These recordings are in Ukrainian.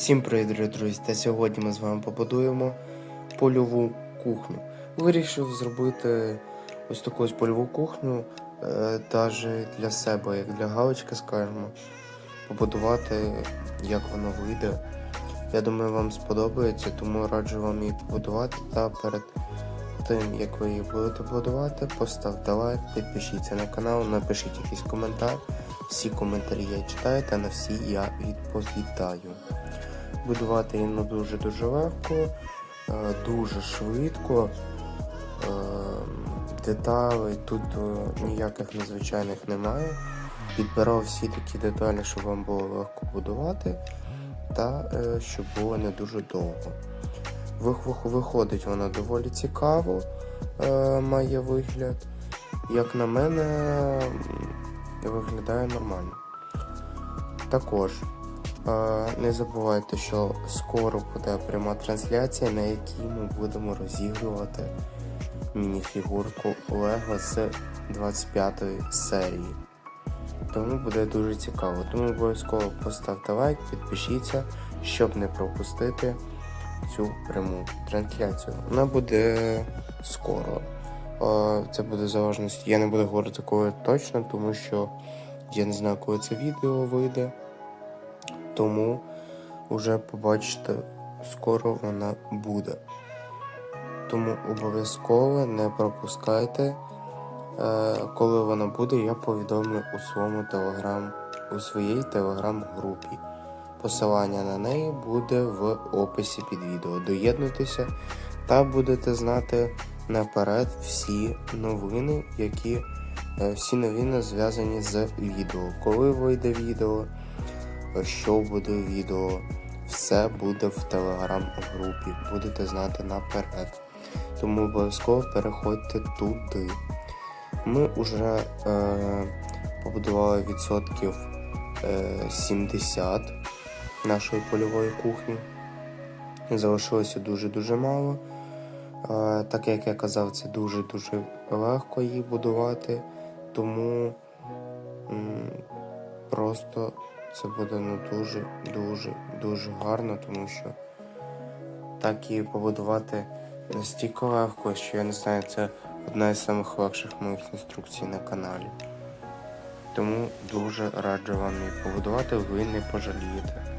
Всім привіт, дорогі друзі! Та сьогодні ми з вами побудуємо польову кухню. Вирішив зробити ось таку ось польову кухню, е, навіть для себе, як для галочки, скажімо, побудувати, як воно вийде. Я думаю, вам сподобається, тому раджу вам її побудувати. Та перед тим, як ви її будете будувати, поставте лайк, підпишіться на канал, напишіть якийсь коментар. Всі коментарі я читаю та на всі я відповідаю. Будувати ну, дуже-дуже легко, е, дуже швидко. Е, Деталей тут е, ніяких незвичайних немає. Підбирав всі такі деталі, щоб вам було легко будувати, та щоб було не дуже довго. Виходить вона доволі цікаво, має вигляд. Як на мене, виглядає нормально. Також не забувайте, що скоро буде пряма трансляція, на якій ми будемо розігрувати мініфігурку Лего з 25 серії. Тому буде дуже цікаво. Тому обов'язково поставте лайк, підпишіться, щоб не пропустити цю пряму трансляцію. Вона буде скоро. Це буде залежність. Я не буду говорити коли точно, тому що я не знаю, коли це відео вийде. Тому вже побачите, скоро вона буде. Тому обов'язково не пропускайте. Е, Коли вона буде, я повідомлю у своєму телеграм, у своїй телеграм-групі. Посилання на неї буде в описі під відео. Доєднуйтеся та будете знати наперед всі новини, які е, всі новини зв'язані з відео. Коли вийде відео, що буде відео, все буде в телеграм-групі. Будете знати наперед. Тому обов'язково переходьте туди. Ми вже е, побудували відсотків е, 70 нашої польової кухні. Залишилося дуже-дуже мало. Е, так як я казав, це дуже-дуже легко її будувати, тому м, просто це буде ну, дуже, дуже, дуже гарно, тому що так її побудувати настільки легко, що я не знаю, це одна із самих легших моїх інструкцій на каналі. Тому дуже раджу вам її побудувати, ви не пожалієте.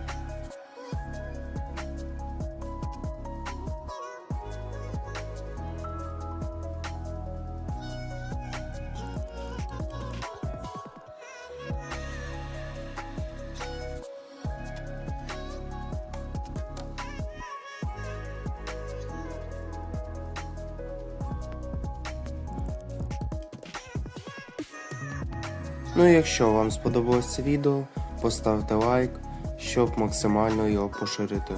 Ну і якщо вам сподобалось це відео, поставте лайк, щоб максимально його поширити.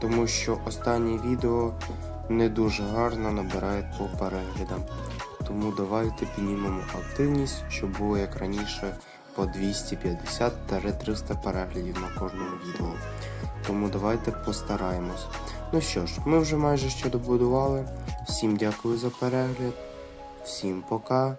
Тому що останнє відео не дуже гарно набирає по переглядам. Тому давайте піднімемо активність, щоб було як раніше по 250-300 переглядів на кожному відео. Тому давайте постараємось. Ну що ж, ми вже майже що добудували. Всім дякую за перегляд, всім пока